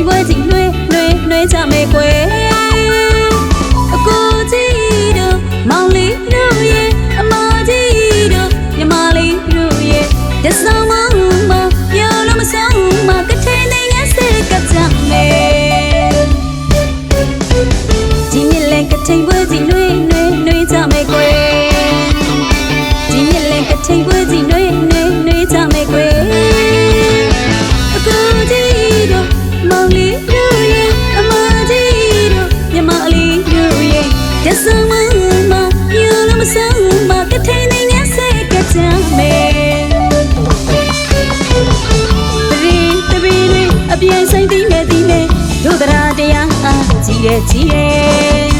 Với chị, nuôi? စိတ်ပြီးမဲ့ပြီးမဲ့ဒုဒရာတရားအားကြည်ရဲ့ကြည်ရဲ့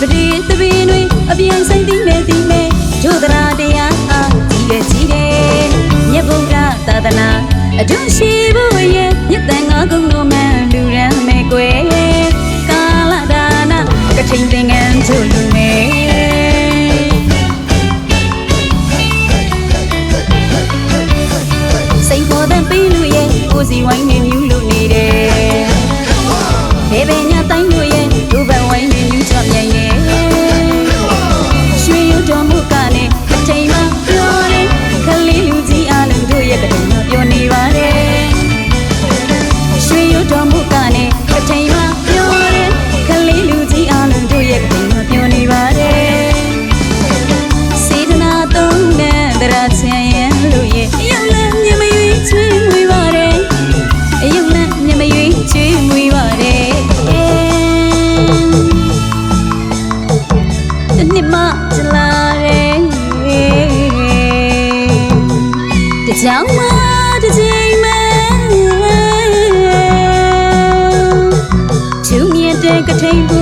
ပရိသဘင်းတွင်အပြင်းစိတ်ပြီးမဲ့ပြီးမဲ့ဒုဒရာတရားအားကြည်ရဲ့ကြည်ရဲ့မြတ်ဗုဒ္ဓသာသနာအထွန်းရှိ ရဲ့ကိုစီ ကြောင်မတစ်ချိန်မှသူမြတ်တဲ့ကထိန်ပွဲ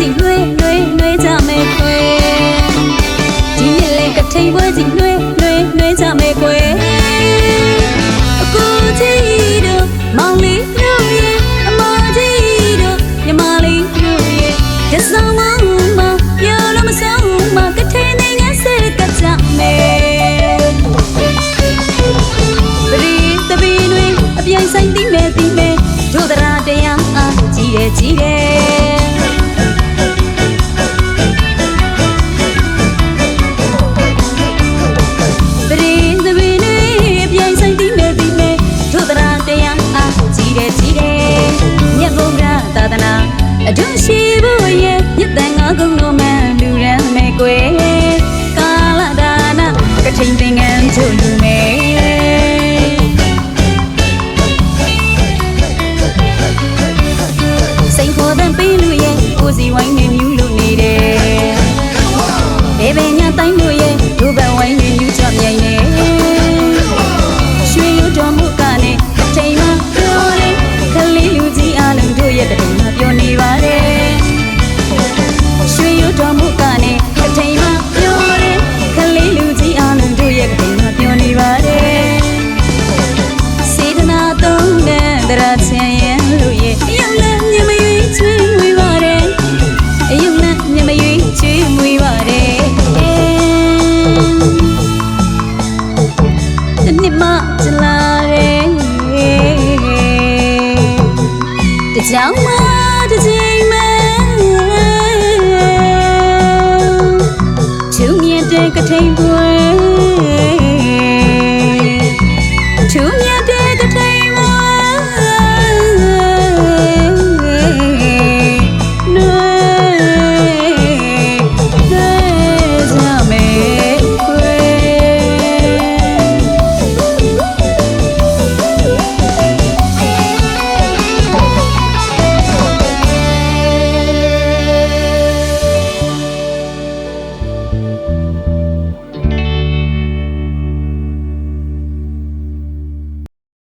ထိန်ပွဲကြီးနှွေးနှွေးနှွေးကြမယ်ခွေဒီနှစ်လဲကထိန်ပွဲကြီးနှွေးနှွေးနှွေးကြမယ်ခွေအကူကြီးတို့မောင်လေးတို့ရဲ့အမကြီးတို့မြမလေးတို့ရဲ့ကစားမမပြောလို့မဆုံးမကထိန်နေနဲ့စကကြမယ်ပရိသပင်တွေအပြိုင်ဆိုင်သိမဲ့သိမဲ့ဒုဒရာတရားအားကြီးရဲ့ကြီးရဲ့ အဒုရှိဖို့ရဲ့မြတ်တန်ငါကုံတော်မှန်လူရန်မဲ့ကွယ်ကာလဒါနကထိန်သင်္ကန်းချို့လူမဲ့ ကြောင်မတစ်ချိန်မှသူမြတ်တဲ့ကထိန်ပွဲ